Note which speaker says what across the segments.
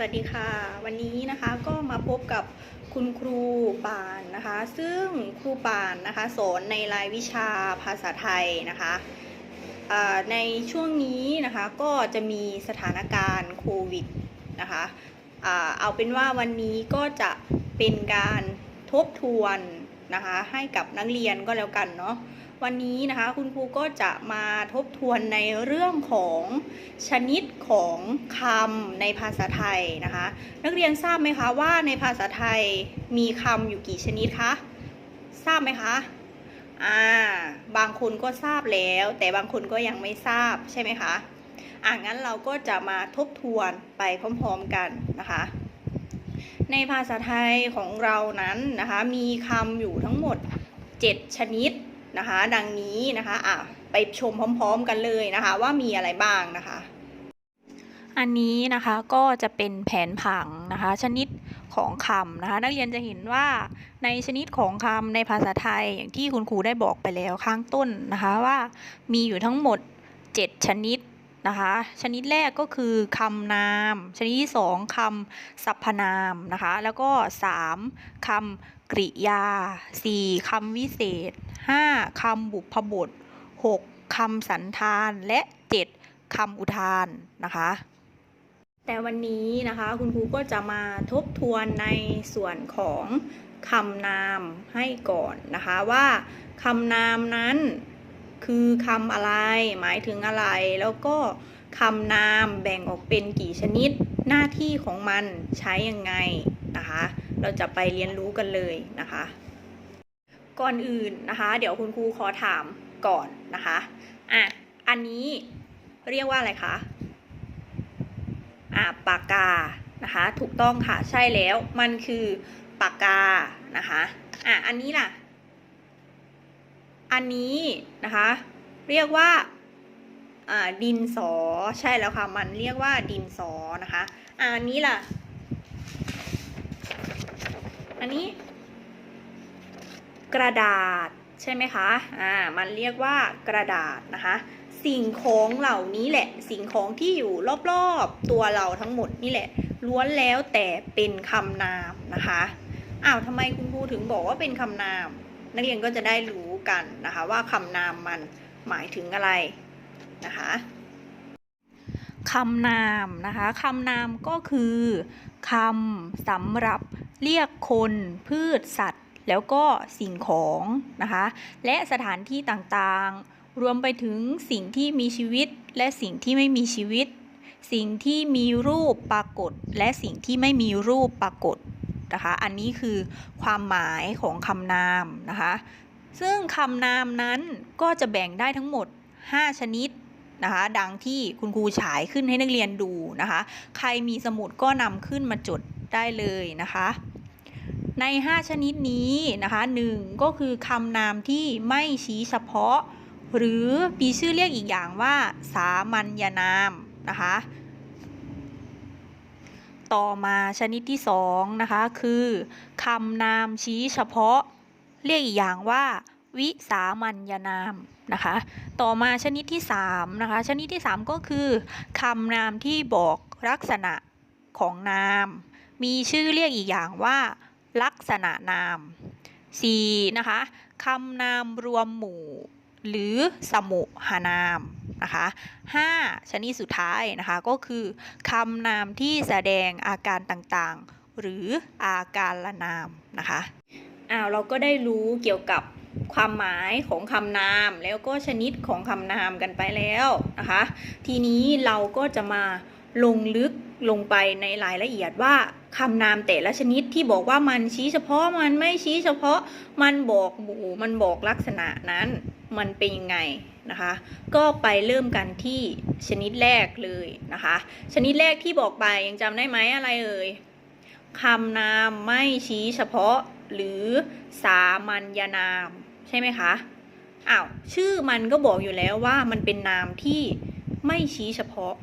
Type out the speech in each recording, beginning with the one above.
Speaker 1: สวัสดีค่ะ วันนี้นะคะก็มาพบกับคุณครูปานนะคะ ซึ่งครูปานนะคะสอนในรายวิชาภาษาไทยนะคะในช่วงนี้นะคะก็จะมีสถานการณ์โควิดนะคะเอาเป็นว่าวันนี้ก็จะเป็นการทบทวนนะคะให้กับนักเรียนก็แล้วกันเนาะ วันนี้นะคะคุณครูก็จะมาทบทวนในเรื่องของชนิดของคำในภาษาไทยนะคะ นักเรียนทราบไหมคะว่าในภาษาไทยมีคำอยู่กี่ชนิดคะทราบไหมคะอ่าบางคนก็ทราบแล้ว แต่บางคนก็ยังไม่ทราบใช่ไหมคะอ่างั้นเราก็จะมาทบทวนไปพร้อมๆกันนะคะในภาษาไทยของเรานั้นนะคะมีคำอยู่ทั้งหมด 7 ชนิด นะคะ ดังนี้นะคะอะไปชมพร้อม ๆ กันเลยนะคะ ว่ามีอะไรบ้างนะคะ อันนี้นะคะก็จะเป็นแผนผังนะคะ ชนิดของคำนะคะ นักเรียนจะเห็นว่าในชนิดของคำในภาษาไทยอย่างที่คุณครูได้บอกไปแล้วข้างต้นนะคะว่ามีอยู่ทั้งหมด 7 ชนิด นะคะ ชนิดแรกก็คือคำนาม ชนิดที่สองคำสรรพนามนะคะ แล้วก็สามคำกริยาสี่คำวิเศษห้าคำบุพบทหกคำสันธานและเจ็ดคำอุทานนะคะ แต่วันนี้นะคะคุณครูก็จะมาทบทวนในส่วนของคำนามให้ก่อนนะคะว่าคำนามนั้น คือคำอะไร หมายถึงอะไร แล้วก็คำนามแบ่งออกเป็นกี่ชนิด หน้าที่ของมันใช้ยังไงนะคะ เราจะไปเรียนรู้กันเลยนะคะ ก่อนอื่นนะคะ เดี๋ยวคุณครูขอถามก่อนนะคะอะอันนี้เรียกว่าอะไรคะอ่าปากกานะคะ ถูกต้องค่ะ ใช่แล้ว มันคือปากกานะคะอะอันนี้ล่ะ อันนี้นะคะ เรียกว่าดินสอใช่แล้วค่ะ มันเรียกว่าดินสอนะคะอะอันนี้ล่ะ อันนี้ กระดาษใช่ไหมคะอ่ามันเรียกว่ากระดาษนะคะ สิ่งของเหล่านี้แหละ สิ่งของที่อยู่รอบๆตัวเราทั้งหมดนี่แหละล้วนแล้วแต่เป็นคำนามนะคะอ้าวทำไมคุณครูถึงบอกว่าเป็นคำนาม นักเรียนก็จะได้รู้กันนะคะว่าคำนามมันหมายถึงอะไรนะคะคำนามนะคะคำนามก็คือคำสำหรับเรียกคนพืชสัตว์ แล้วก็สิ่งของนะคะและสถานที่ต่างๆ รวมไปถึงสิ่งที่มีชีวิตและสิ่งที่ไม่มีชีวิต สิ่งที่มีรูปปรากฏ และสิ่งที่ไม่มีรูปปรากฏ นะคะ อันนี้คือความหมายของคำนามนะคะ ซึ่งคำนามนั้นก็จะแบ่งได้ทั้งหมด 5 ชนิดนะคะ ดังที่คุณครูฉายขึ้นให้นักเรียนดูนะคะ ใครมีสมุดก็นำขึ้นมาจดได้เลยนะคะ ใน 5 ชนิดนี้นะคะ1ก็คือคำนามที่ไม่ชี้เฉพาะ หรือมีชื่อเรียกอีกอย่างว่า สามัญญนามนะคะ ต่อมาชนิดที่2นะคะคือคำนามชี้เฉพาะ เรียกอีกอย่างว่า วิสามัญญนามนะคะต่อมาชนิดที่3นะคะชนิดที่ 3 ก็คือคำนามที่บอกลักษณะของนาม มีชื่อเรียกอีกอย่างว่า ลักษณะนาม 4. นะคะคำนามรวมหมู่ หรือสมุหานาม นะคะ 5. ชนิดสุดท้ายนะคะก็คือคำนามที่แสดงอาการต่างๆ หรืออาการละนามนะคะอ้าวเราก็ได้รู้เกี่ยวกับความหมายของคำนามแล้วก็ชนิดของคำนามกันไปแล้วนะคะ ทีนี้เราก็จะมาลงลึกลงไปในรายละเอียดว่าคำนามแต่ละชนิดที่บอกว่ามันชี้เฉพาะมันไม่ชี้เฉพาะ มันบอกหมู่มันบอกลักษณะนั้น มันเป็นยังไง นะคะ ก็ไปเริ่มกันที่ชนิดแรกเลยนะคะ ชนิดแรกที่บอกไปยังจำได้ไหมอะไรเอ่ยคำนามไม่ชี้เฉพาะหรือสามัญญนาม ใช่ไหมคะอ้าวชื่อมันก็บอกอยู่แล้วว่ามันเป็นนามที่ไม่ชี้เฉพาะ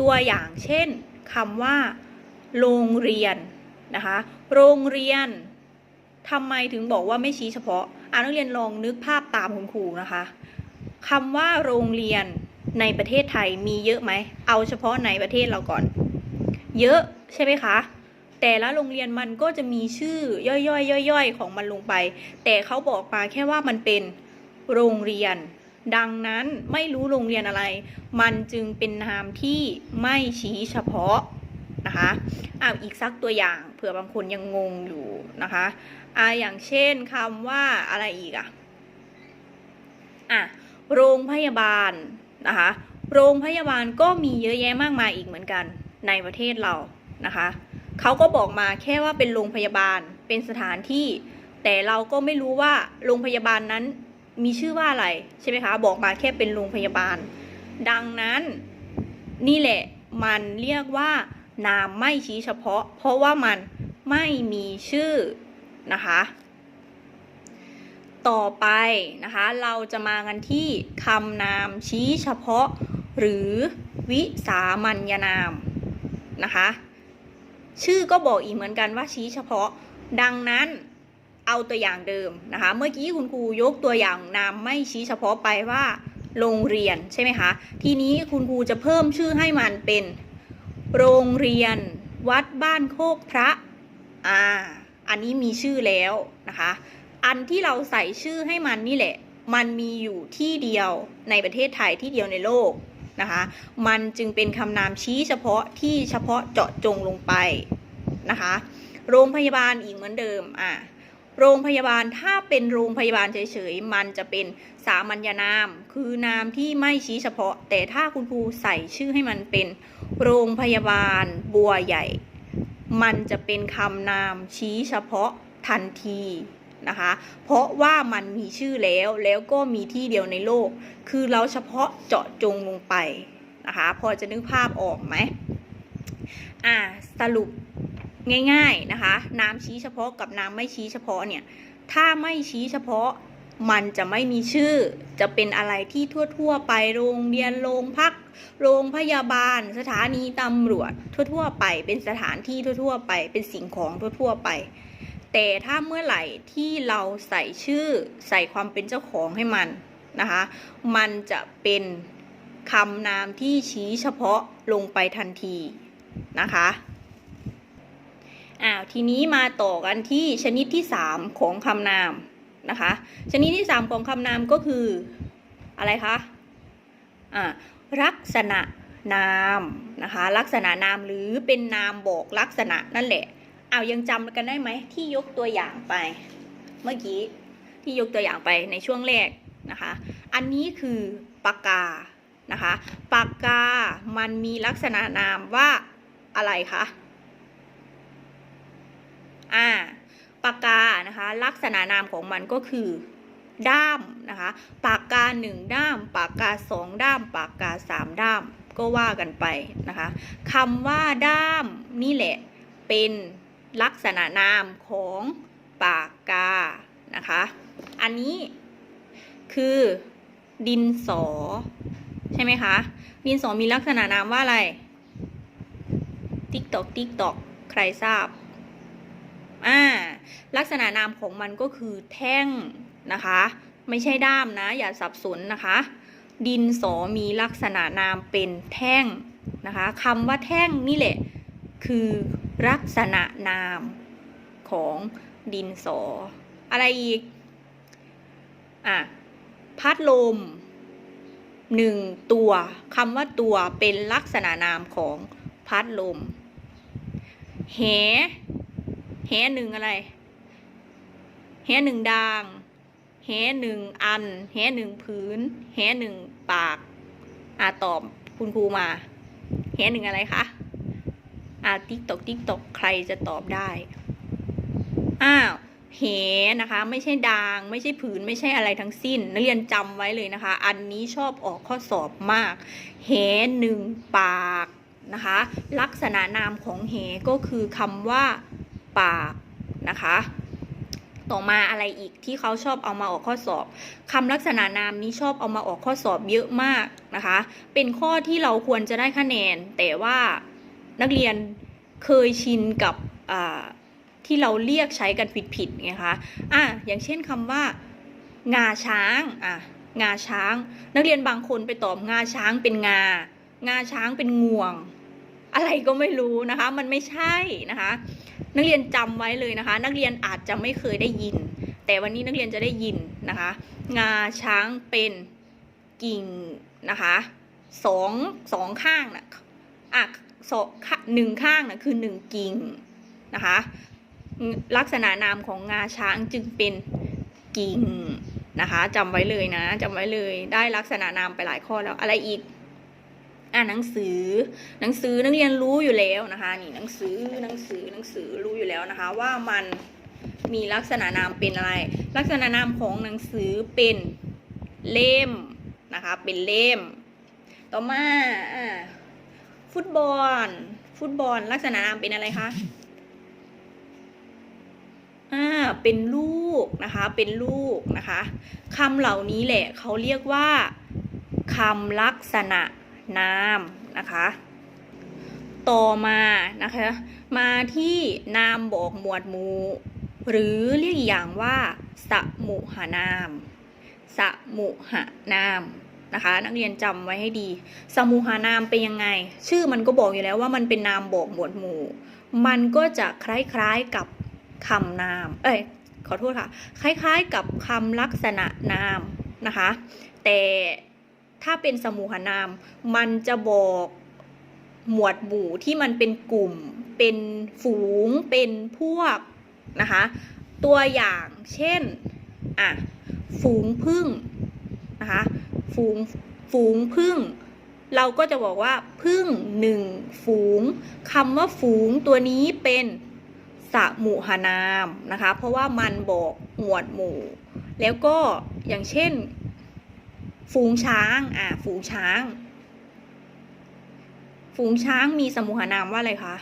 Speaker 1: ตัวอย่างเช่นคำว่า โรงเรียนนะคะ โรงเรียนทำไมถึงบอกว่าไม่ชี้เฉพาะอ่านักเรียนลองนึกภาพตามคุณครูนะคะ คำว่าโรงเรียนในประเทศไทยมีเยอะไหม เอาเฉพาะในประเทศเราก่อน เยอะใช่ไหมคะ แต่ละโรงเรียนมันก็จะมีชื่อย่อยๆย่อยๆของมันลงไป แต่เขาบอกมาแค่ว่ามันเป็นโรงเรียน ดังนั้นไม่รู้โรงเรียนอะไร มันจึงเป็นนามที่ไม่ชี้เฉพาะนะคะอ่าวอีกสักตัวอย่างเผื่อบางคนยังงงอยู่นะคะอ่าอย่างเช่นคำว่าอะไรอีกอะอะ โรงพยาบาลนะคะ โรงพยาบาลก็มีเยอะแยะมากมายอีกเหมือนกันในประเทศเรานะคะเขาก็บอกมาแค่ว่าเป็นโรงพยาบาลเป็นสถานที่ แต่เราก็ไม่รู้ว่าโรงพยาบาลนั้นมีชื่อว่าอะไรใช่ไหมคะบอกมาแค่เป็นโรงพยาบาล ดังนั้นนี่แหละมันเรียกว่านามไม่ชี้เฉพาะ เพราะว่ามันไม่มีชื่อนะคะ ต่อไปนะคะ เราจะมากันที่คำนามชี้เฉพาะ หรือวิสามัญนามนะคะ ชื่อก็บอกอีกเหมือนกันว่าชี้เฉพาะ ดังนั้นเอาตัวอย่างเดิมนะคะ เมื่อกี้คุณครูยกตัวอย่างนามไม่ชี้เฉพาะไปว่าโรงเรียนใช่ไหมคะ ทีนี้คุณครูจะเพิ่มชื่อให้มันเป็น โรงเรียน วัดบ้านโคกพระ อ่า อันนี้มีชื่อแล้วนะคะ อันที่เราใส่ชื่อให้มันนี่แหละ มันมีอยู่ที่เดียวในประเทศไทยที่เดียวในโลกนะคะ มันจึงเป็นคำนามชี้เฉพาะที่เฉพาะเจาะจงลงไปนะคะ โรงพยาบาลอีกเหมือนเดิมอะโรงพยาบาลถ้าเป็นโรงพยาบาลเฉยๆ มันจะเป็นสามัญนาม คือนามที่ไม่ชี้เฉพาะ แต่ถ้าคุณครูใส่ชื่อให้มันเป็น โรงพยาบาลบัวใหญ่ มันจะเป็นคำนามชี้เฉพาะทันที นะคะ เพราะว่ามันมีชื่อแล้วแล้วก็มีที่เดียวในโลก คือเราเฉพาะเจาะจงลงไปนะคะ พอจะนึกภาพออกไหมอ่าสรุปง่ายๆนะคะนามชี้เฉพาะกับนามไม่ชี้เฉพาะเนี่ย ถ้าไม่ชี้เฉพาะมันจะไม่มีชื่อ จะเป็นอะไรที่ทั่ว ๆ ไปโรงเรียนโรงพัก โรงพยาบาล สถานีตำรวจทั่ว ๆ ไป เป็นสถานที่ทั่ว ๆ ไป เป็นสิ่งของทั่ว ๆ ไป แต่ถ้าเมื่อไหร่ที่เราใส่ชื่อใส่ความเป็นเจ้าของให้มันนะคะ มันจะเป็นคำนามที่ชี้เฉพาะลงไปทันทีนะคะอ้าวทีนี้มาต่อกันที่ชนิดที่ 3 ของคำนามนะคะ ชนิดที่ 3 ของคำนามก็คืออะไรคะอ่าลักษณะนามนะคะ ลักษณะนามหรือเป็นนามบอกลักษณะนั่นแหละ เอายังจำกันได้ไหมที่ยกตัวอย่างไป เมื่อกี้ที่ยกตัวอย่างไปในช่วงแรกนะคะ อันนี้คือปากกานะคะปากกา มันมีลักษณะนามว่าอะไรคะอ่าปากกานะคะลักษณะนามของมันก็คือด้ามนะคะปากกาหนึ่งด้ามปากกาสองด้ามปากกาสามด้ามก็ว่ากันไปนะคะคำว่าด้ามนี่แหละเป็น ลักษณะนามของปากกา นะคะ อันนี้คือดินสอ ใช่ไหมคะ ดินสอมีลักษณะนามว่าอะไร ติ๊กตอกติ๊กตอกใครทราบ อ่า ลักษณะนามของมันก็คือแท่งนะคะ ไม่ใช่ด้ามนะ อย่าสับสนนะคะ ดินสอมีลักษณะนามเป็นแท่งนะคะคำว่าแท่งนี่แหละ คือ ลักษณะนามของดินสอ อะไรอีก อะ พัดลมหนึ่งตัวคำว่าตัวเป็นลักษณะนามของพัดลมแหแหหนึ่งอะไรแหหนึ่งดางแหหนึ่งอันแหหนึ่งพื้นแหหนึ่งปาก อะตอบคุณครูมาแหหนึ่งอะไรคะ อะติ๊กตกติ๊กตกใครจะตอบได้ อ้าวเหนะคะ ไม่ใช่ดาง ไม่ใช่ผืนไม่ใช่อะไรทั้งสิ้น นักเรียนจำไว้เลยนะคะ อันนี้ชอบออกข้อสอบมากเหหนึ่งปากนะคะ ลักษณะนามของเหก็คือคำว่า ปากนะคะ ต่อมาอะไรอีกที่เขาชอบเอามาออกข้อสอบคำลักษณะนามนี้ชอบเอามาออกข้อสอบเยอะมากนะคะ เป็นข้อที่เราควรจะได้คะแนน แต่ว่า นักเรียนเคยชินกับที่เราเรียกใช้กันผิดๆไงคะอะอย่างเช่นคำว่า งาช้างอะงาช้าง นักเรียนบางคนไปตอบงาช้างเป็นงา งาช้างเป็นงวง อะไรก็ไม่รู้นะคะ มันไม่ใช่นะคะ นักเรียนจำไว้เลยนะคะ นักเรียนอาจจะไม่เคยได้ยิน แต่วันนี้นักเรียนจะได้ยินนะคะ งาช้างเป็นกิ่งนะคะสองสองข้างนะอะองข้า หนึ่งข้างนะคือหนึ่งกิ่งนะคะลักษณะนามของงาช้างจึงเป็นกิ่งนะคะจำไว้เลยนะจำไว้เลยได้ลักษณะนามไปหลายข้อแล้วอะไรอีกอ่านหนังสือหนังสือนักเรียนรู้อยู่แล้วนะคะนี่หนังสือหนังสือหนังสือรู้อยู่แล้วนะคะ ว่ามันมีลักษณะนามเป็นอะไร ลักษณะนามของหนังสือเป็นเล่มนะคะเป็นเล่ม ต่อมาอ่า ฟุตบอล ฟุตบอลลักษณะนามเป็นอะไรคะอ่าเป็นลูกนะคะ เป็นลูกนะคะคำเหล่านี้แหละเขาเรียกว่าคำลักษณะนามนะคะ ต่อมานะคะ มาที่นามบอกหมวดหมู่หรือเรียกอีกอย่างว่าสมุหนาม สมุหนาม นะคะ นักเรียนจำไว้ให้ดี สมุหนามเป็นยังไง ชื่อมันก็บอกอยู่แล้วว่ามันเป็นนามบอกหมวดหมู่ มันก็จะคล้ายๆกับคำนาม เอ้ยขอโทษค่ะ คล้ายๆกับคำลักษณะนามนะคะ แต่ถ้าเป็นสมุหนาม มันจะบอกหมวดหมู่ที่มันเป็นกลุ่ม เป็นฝูง เป็นพวกนะคะ ตัวอย่างเช่น อะ ฝูงพึ่งนะคะ ฝูงฝูงพึ่ง เราก็จะบอกว่าพึ่งหนึ่งฝูงคำว่าฝูงตัวนี้เป็นสมุหนามนะคะ เพราะว่ามันบอกหมวดหมู่ แล้วก็อย่างเช่น ฝูงช้างอะฝูงช้าง ฝูงช้างมีสมุหนามว่าอะไรคะ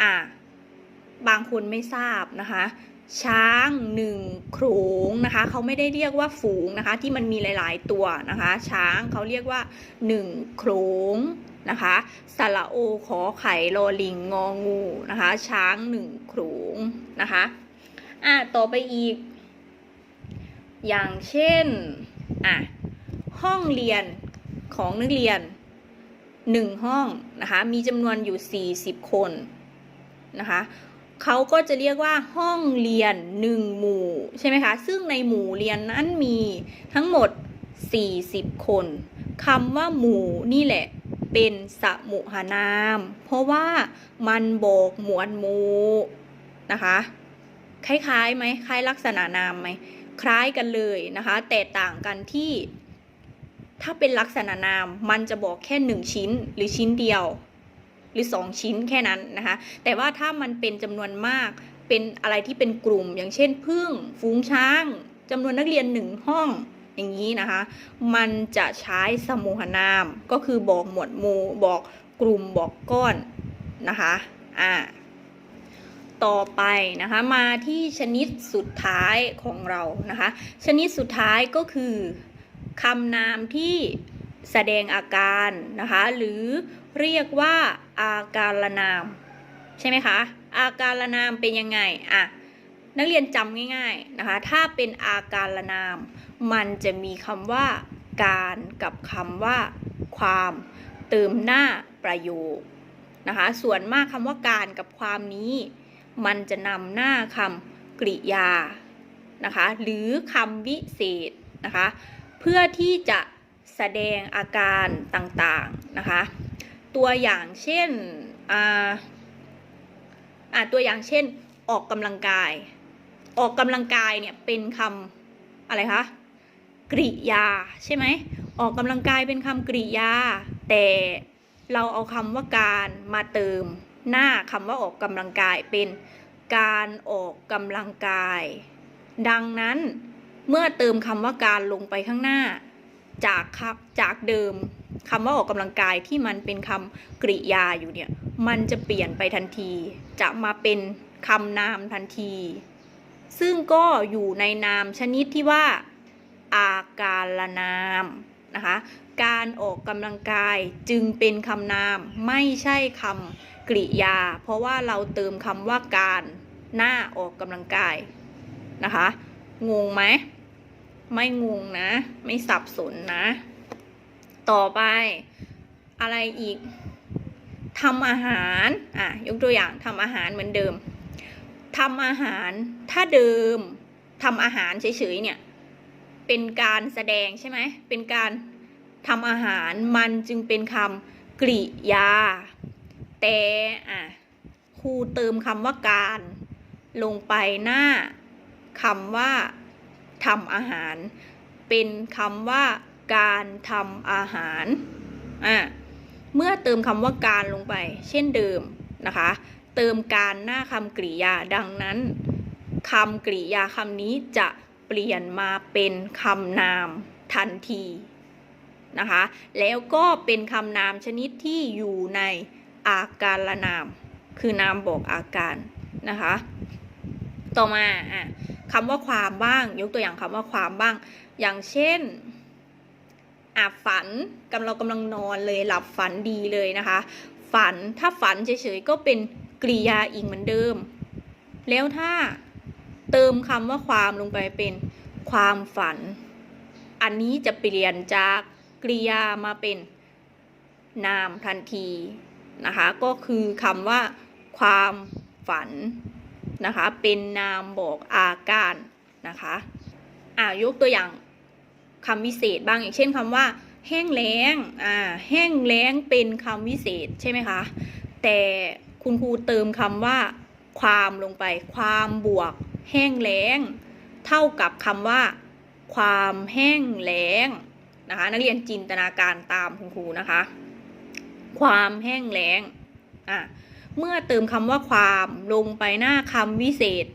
Speaker 1: อะบางคนไม่ทราบนะคะ ช้างหนึ่งโขลงนะคะเขาไม่ได้เรียกว่าฝูงนะคะ ที่มันมีหลาย ๆ ตัวนะคะ ช้างเขาเรียกว่าหนึ่งโขลงนะคะสระโอขอไข่ลอลิงงองูนะคะ ช้างหนึ่งโขลงนะคะอะต่อไปอีก อย่างเช่นอะห้องเรียนของนักเรียนหนึ่งห้องนะคะ มีจำนวนอยู่ 40 คนนะคะ เขาก็จะเรียกว่าห้องเรียนหนึ่งหมู่ใช่ไหมคะ ซึ่งในหมู่เรียนนั้นมีทั้งหมด 40 คนคำว่าหมู่นี่แหละเป็นสมุหนาม เพราะว่ามันบอกหมวดหมู่นะคะ คล้ายๆไหมคล้ายลักษณะนามไหมคล้ายกันเลยนะคะ แต่ต่างกันที่ถ้าเป็นลักษณะนามมันจะบอกแค่หนึ่งชิ้นหรือชิ้นเดียว หรือสองชิ้นแค่นั้นนะคะ แต่ว่าถ้ามันเป็นจำนวนมากเป็นอะไรที่เป็นกลุ่ม อย่างเช่นพึ่งฝูงช้างจำนวนนักเรียนหนึ่งห้องอย่างนี้นะคะ มันจะใช้สมุหนาม ก็คือบอกหมวดหมู่บอกกลุ่มบอกก้อนนะคะอ่าต่อไปนะคะมาที่ชนิดสุดท้ายของเรานะคะ ชนิดสุดท้ายก็คือคำนามที่แสดงอาการนะคะ หรือ เรียกว่าอาการนาม ใช่ไหมคะ อาการนามเป็นยังไงอะนักเรียนจำง่ายๆนะคะ ถ้าเป็นอาการนาม มันจะมีคำว่า การกับคำว่า ความเติมหน้าประโยคนะคะ ส่วนมากคำว่าการกับความนี้ มันจะนำหน้าคำกริยานะคะ หรือคำวิเศษนะคะ เพื่อที่จะแสดงอาการต่างๆนะคะ ตัวอย่างเช่นอ่าอ่าตัวอย่างเช่น ออกกำลังกาย ออกกำลังกายเนี่ยเป็นคำอะไรคะกริยาใช่ไหมออกกำลังกายเป็นคำกริยา แต่เราเอาคำว่าการมาเติมหน้าคำว่าออกกำลังกายเป็นการออกกำลังกาย ดังนั้นเมื่อเติมคำว่าการลงไปข้างหน้า จากครับจากเดิมคำว่าออกกำลังกายที่มันเป็นคำกริยาอยู่เนี่ย มันจะเปลี่ยนไปทันที จะมาเป็นคำนามทันที ซึ่งก็อยู่ในนามชนิดที่ว่า อาการละนามนะคะการออกกำลังกายจึงเป็นคำนามไม่ใช่คำกริยา เพราะว่าเราเติมคำว่าการหน้าออกกำลังกายนะคะ งงไหม ไม่งงนะ ไม่สับสนนะ ต่อไปอะไรอีกทำอาหารอะยกตัวอย่างทำอาหารเหมือนเดิมทำอาหารถ้าเดิมทำอาหารเฉยๆเนี่ย เป็นการแสดงใช่ไหมเป็นการทำอาหารมันจึงเป็นคำกริยา แต่อะครูเติมคำว่าการ ลงไปหน้าคำว่า ทำอาหาร เป็นคำว่าการทำอาหารอะเมื่อเติมคำว่าการลงไป เช่นเดิมนะคะ เติมการหน้าคำกริยาดังนั้นคำกริยาคำนี้จะเปลี่ยนมาเป็นคำนามทันทีนะคะ แล้วก็เป็นคำนามชนิดที่อยู่ในอาการละนาม คือนามบอกอาการนะคะ ต่อมาอะ คำว่าความบ้าง ยกตัวอย่างคำว่าความบ้าง อย่างเช่นอะฝันกำเรากำลังนอนเลยหลับฝันดีเลยนะคะ ฝันถ้าฝันเฉยๆก็เป็นกริยาอีกเหมือนเดิม แล้วถ้าเติมคำว่าความลงไปเป็นความฝัน อันนี้จะเปลี่ยนจากกริยามาเป็นนามทันทีนะคะ ก็คือคำว่าความฝัน นะคะ เป็นนามบอกอาการนะคะอ่ายกตัวอย่างคำวิเศษบ้างอย่างเช่นคำว่า แห้งแล้งอ่าแห้งแล้งเป็นคำวิเศษใช่ไหมคะแต่คุณครูเติมคำว่า ความลงไป ความบวก แห้งแล้ง เท่ากับคำว่า ความแห้งแล้งนะคะนักเรียนจินตนาการตามคุณครูนะคะ ความแห้งแล้งอะ เมื่อเติมคำว่าความลงไปหน้าคำวิเศษ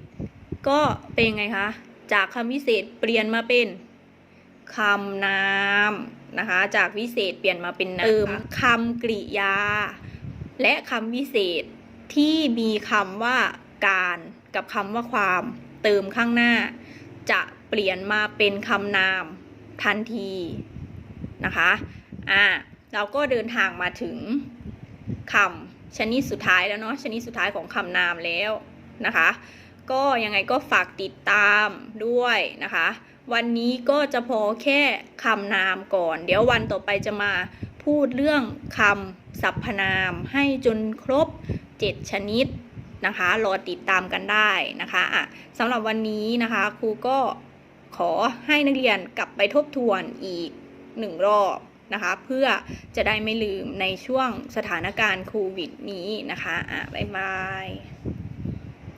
Speaker 1: ก็เป็นไงคะ จากคำวิเศษเปลี่ยนมาเป็นคำนามนะคะ จากวิเศษเปลี่ยนมาเป็นนามเติมคำกริยา และคำวิเศษที่มีคำว่าการกับคำว่าความเติมข้างหน้า จะเปลี่ยนมาเป็นคำนามทันทีนะคะ อ่า เราก็เดินทางมาถึงคำ ชนิดสุดท้ายแล้วเนาะชนิดสุดท้ายของคำนามแล้วนะคะ ก็ยังไงก็ฝากติดตามด้วยนะคะ วันนี้ก็จะพอแค่คำนามก่อน เดี๋ยววันต่อไปจะมาพูดเรื่องคำสรรพนามให้จนครบ 7 ชนิดนะคะรอติดตามกันได้นะคะอะสำหรับวันนี้นะคะครูก็ขอให้นักเรียนกลับไปทบทวนอีกหนึ่งรอบ นะคะ เพื่อจะได้ไม่ลืมในช่วงสถานการณ์โควิดนี้นะคะอะบ๊ายบาย